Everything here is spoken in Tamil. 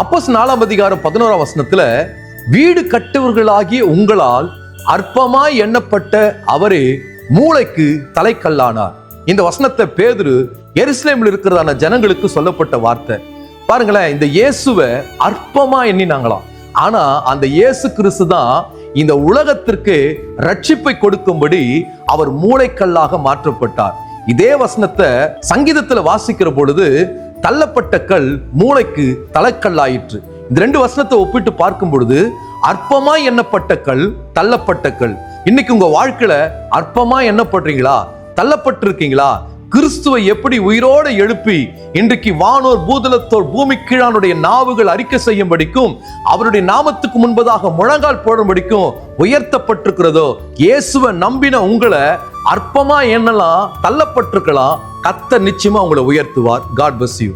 அப்போஸ் நாலாம் அதிகாரம் பதினோராம் வசனத்துல வீடு கட்டுவர்களாகிய உங்களால் அற்பமாய் எண்ணப்பட்ட அவரே மூளைக்கு தலைக்கல்லானார். இந்த வசனத்தை பேதுரு எருசலேமில் இருக்கிறதான ஜனங்களுக்கு சொல்லப்பட்ட வார்த்தை. பாருங்களேன் இந்த இயேசுவை அற்பமா எண்ணினாங்களாம். ஆனா அந்த இயேசு கிறிஸ்து தான் இந்த உலகத்திற்கு ரட்சிப்பை கொடுக்கும்படி அவர் மூளைக்கல்லாக மாற்றப்பட்டார். இதே வசனத்தை சங்கீதத்துல வாசிக்கிற பொழுது தள்ளப்பட்ட கல் மூளைக்கு தலைக்கல்லாயிற்று. இந்த ரெண்டு வசனத்தை ஒப்பிட்டு பார்க்கும் பொழுது அற்பமா எண்ணப்பட்ட கல் தள்ளப்பட்ட கல். இன்னைக்கு உங்க வாழ்க்கையில அற்பமா எண்ணப்படுறீங்களா? தள்ளப்பட்டிருக்கீங்களா? கிறிஸ்துவை எப்படி உயிரோடு எழுப்பி இன்றைக்கு வானோர் பூதலத்தோர் பூமி கீழானுடைய நாவுகள் அறிக்கை செய்யும்படிக்கும் அவருடைய நாமத்துக்கு முன்பதாக முழங்கால் போடும்படிக்கும் உயர்த்தப்பட்டிருக்கிறதோ இயேசுவை நம்பின உங்களை அற்பமா என்னலாம் தள்ளப்பட்டிருக்கலாம் கத்த நிச்சயமா உங்களை உயர்த்துவார். God bus you